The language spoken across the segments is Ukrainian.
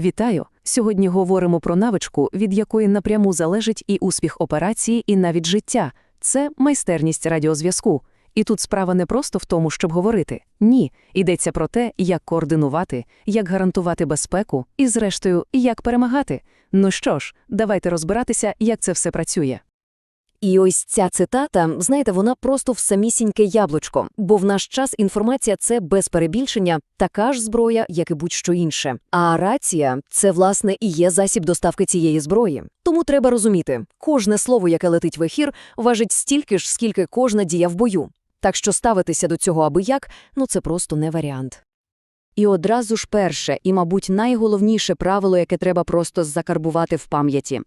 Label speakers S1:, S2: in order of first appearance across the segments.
S1: Вітаю! Сьогодні говоримо про навичку, від якої напряму залежить і успіх операції, і навіть життя. Це майстерність радіозв'язку. І тут справа не просто в тому, щоб говорити. Ні, йдеться про те, як координувати, як гарантувати безпеку і, зрештою, як перемагати. Ну що ж, давайте розбиратися, як це все працює.
S2: І ось ця цитата, знаєте, вона просто в самісіньке яблучко, бо в наш час інформація це без перебільшення така ж зброя, як і будь-що інше. А рація це, власне, і є засіб доставки цієї зброї. Тому треба розуміти, кожне слово, яке летить в ефір, важить стільки ж, скільки кожна дія в бою. Так що ставитися до цього аби як, ну це просто не варіант. І одразу ж перше, і, мабуть, найголовніше правило, яке треба просто закарбувати в пам'яті.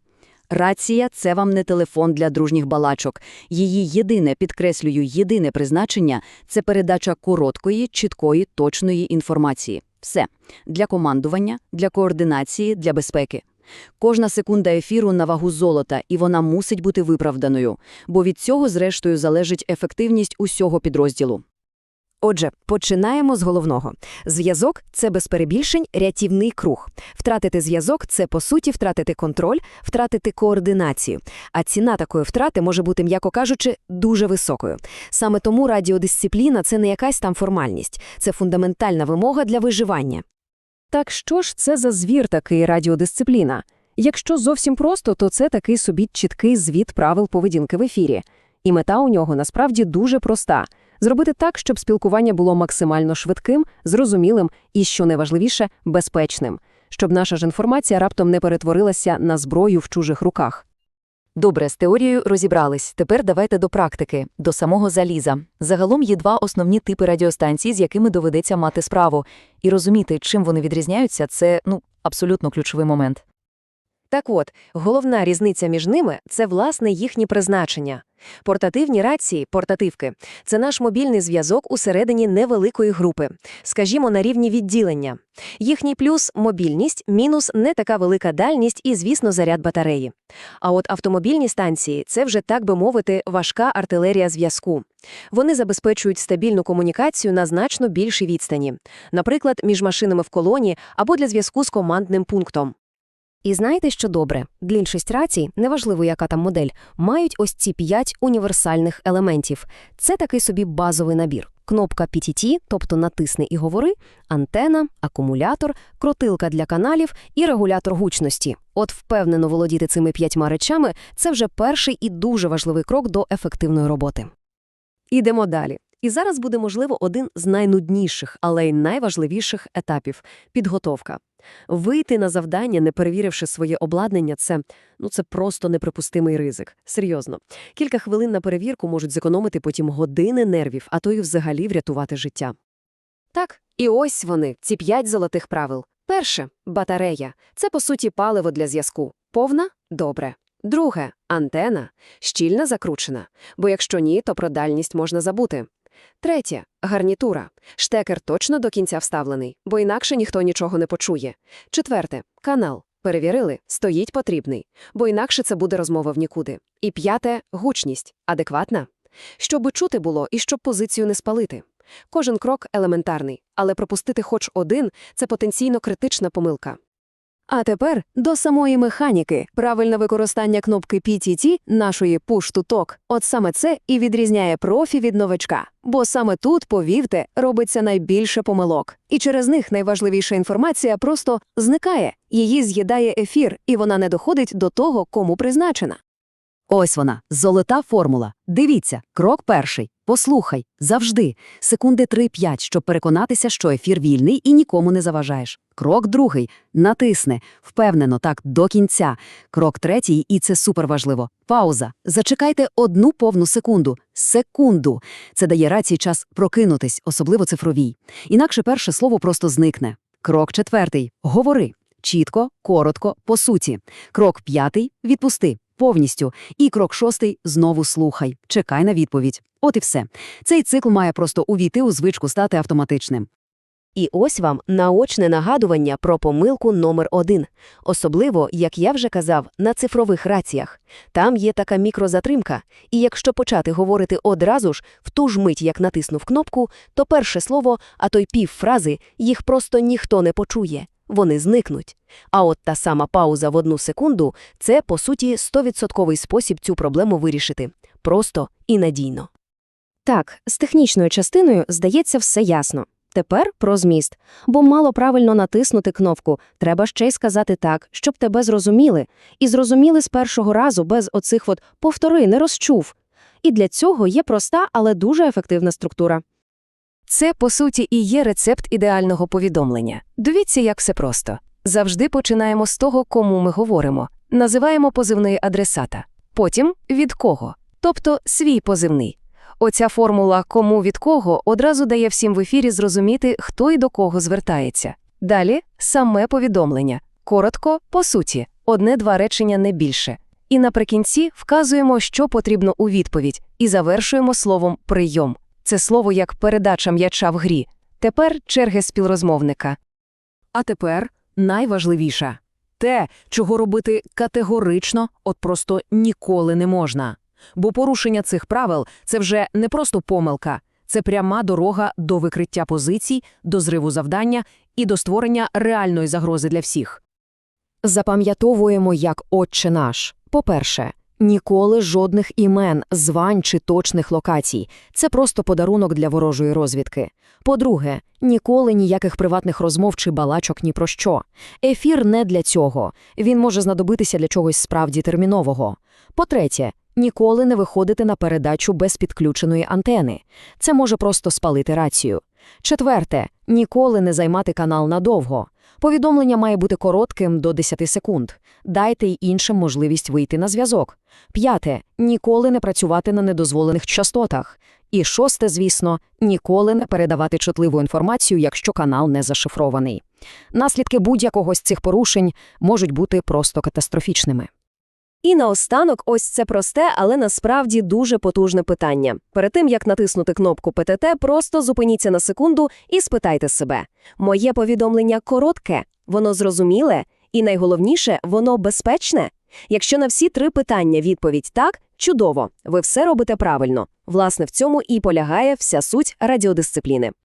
S2: Рація – це вам не телефон для дружніх балачок. Її єдине, підкреслюю, єдине призначення – це передача короткої, чіткої, точної інформації. Все. Для командування, для координації, для безпеки. Кожна секунда ефіру на вагу золота, і вона мусить бути виправданою, бо від цього, зрештою, залежить ефективність усього підрозділу. Отже, починаємо з головного. Зв'язок – це без перебільшень рятівний круг. Втратити зв'язок – це, по суті, втратити контроль, втратити координацію. А ціна такої втрати може бути, м'яко кажучи, дуже високою. Саме тому радіодисципліна – це не якась там формальність. Це фундаментальна вимога для виживання.
S3: Так що ж це за звір такий радіодисципліна? Якщо зовсім просто, то це такий собі чіткий звіт правил поведінки в ефірі. І мета у нього насправді дуже проста – зробити так, щоб спілкування було максимально швидким, зрозумілим і, що найважливіше, безпечним, щоб наша ж інформація раптом не перетворилася на зброю в чужих руках.
S2: Добре, з теорією розібрались. Тепер давайте до практики, до самого заліза. Загалом є два основні типи радіостанцій, з якими доведеться мати справу. І розуміти, чим вони відрізняються, це ну абсолютно ключовий момент.
S3: Так от, головна різниця між ними – це, власне, їхнє призначення. Портативні рації, портативки – це наш мобільний зв'язок усередині невеликої групи, скажімо, на рівні відділення. Їхній плюс – мобільність, мінус – не така велика дальність і, звісно, заряд батареї. А от автомобільні станції – це вже, так би мовити, важка артилерія зв'язку. Вони забезпечують стабільну комунікацію на значно більшій відстані, наприклад, між машинами в колоні або для зв'язку з командним пунктом. І знаєте, що добре? Дліншість рацій, неважливо, яка там модель, мають ось ці п'ять універсальних елементів. Це такий собі базовий набір. Кнопка PTT, тобто натисни і говори, антена, акумулятор, крутилка для каналів і регулятор гучності. От впевнено володіти цими п'ятьма речами – це вже перший і дуже важливий крок до ефективної роботи. Ідемо далі. І зараз буде, можливо, один з найнудніших, але й найважливіших етапів – підготовка. Вийти на завдання, не перевіривши своє обладнання, це, ну, це просто неприпустимий ризик. Серйозно. Кілька хвилин на перевірку можуть зекономити потім години нервів, а то й взагалі врятувати життя. Так, і ось вони, ці п'ять золотих правил. Перше – батарея. Це, по суті, паливо для зв'язку. Повна – добре. Друге – антена. Щільно закручена. Бо якщо ні, то про дальність можна забути. Третє – гарнітура. Штекер точно до кінця вставлений, бо інакше ніхто нічого не почує. Четверте – канал. Перевірили, стоїть потрібний, бо інакше це буде розмова в нікуди. І п'яте – гучність. Адекватна. Щоб чути було і щоб позицію не спалити. Кожен крок елементарний, але пропустити хоч один – це потенційно критична помилка. А тепер до самої механіки. Правильне використання кнопки PTT, нашої push-to-talk. От саме це і відрізняє профі від новачка. Бо саме тут, повірте, робиться найбільше помилок. І через них найважливіша інформація просто зникає. Її з'їдає ефір, і вона не доходить до того, кому призначена.
S2: Ось вона, золота формула. Дивіться, крок перший. Послухай, завжди. Секунди 3-5, щоб переконатися, що ефір вільний і нікому не заважаєш. Крок другий. Натисни. Впевнено, так, до кінця. Крок третій, і це суперважливо. Пауза. Зачекайте одну повну секунду. Секунду. Це дає рації час прокинутись, особливо цифровій. Інакше перше слово просто зникне. Крок четвертий. Говори. Чітко, коротко, по суті. Крок п'ятий відпусти повністю. І крок шостий знову слухай, чекай на відповідь. От і все. Цей цикл має просто увійти у звичку стати автоматичним.
S3: І ось вам наочне нагадування про помилку номер один. Особливо, як я вже казав, на цифрових раціях. Там є така мікрозатримка, і якщо почати говорити одразу ж, в ту ж мить, як натиснув кнопку, то перше слово, а то й пів фрази, їх просто ніхто не почує. Вони зникнуть. А от та сама пауза в одну секунду – це, по суті, 100% спосіб цю проблему вирішити. Просто і надійно.
S4: Так, з технічною частиною, здається, все ясно. Тепер про зміст. Бо мало правильно натиснути кнопку, треба ще й сказати так, щоб тебе зрозуміли. І зрозуміли з першого разу без оцих от «повтори, не розчув». І для цього є проста, але дуже ефективна структура.
S5: Це, по суті, і є рецепт ідеального повідомлення. Дивіться, як все просто. Завжди починаємо з того, кому ми говоримо. Називаємо позивний адресата. Потім – від кого. Тобто свій позивний. Оця формула «кому від кого» одразу дає всім в ефірі зрозуміти, хто і до кого звертається. Далі – саме повідомлення. Коротко, по суті, одне-два речення не більше. І наприкінці вказуємо, що потрібно у відповідь, і завершуємо словом «прийом». Це слово як передача м'яча в грі. Тепер черги співрозмовника.
S6: А тепер найважливіше – те, чого робити категорично, от просто ніколи не можна. Бо порушення цих правил – це вже не просто помилка, це пряма дорога до викриття позицій, до зриву завдання і до створення реальної загрози для всіх.
S3: Запам'ятовуємо як «Отче наш». По-перше, ніколи жодних імен, звань чи точних локацій. Це просто подарунок для ворожої розвідки. По-друге, ніколи ніяких приватних розмов чи балачок ні про що. Ефір не для цього. Він може знадобитися для чогось справді термінового. По-третє, ніколи не виходити на передачу без підключеної антени. Це може просто спалити рацію. Четверте, ніколи не займати канал надовго. Повідомлення має бути коротким до 10 секунд. Дайте й іншим можливість вийти на зв'язок. П'яте, ніколи не працювати на недозволених частотах. І шосте, звісно, ніколи не передавати чутливу інформацію, якщо канал не зашифрований. Наслідки будь-якого з цих порушень можуть бути просто катастрофічними.
S4: І наостанок ось це просте, але насправді дуже потужне питання. Перед тим, як натиснути кнопку ПТТ, просто зупиніться на секунду і спитайте себе. Моє повідомлення коротке, воно зрозуміле, і найголовніше, воно безпечне? Якщо на всі три питання відповідь «так», чудово, ви все робите правильно. Власне, в цьому і полягає вся суть радіодисципліни.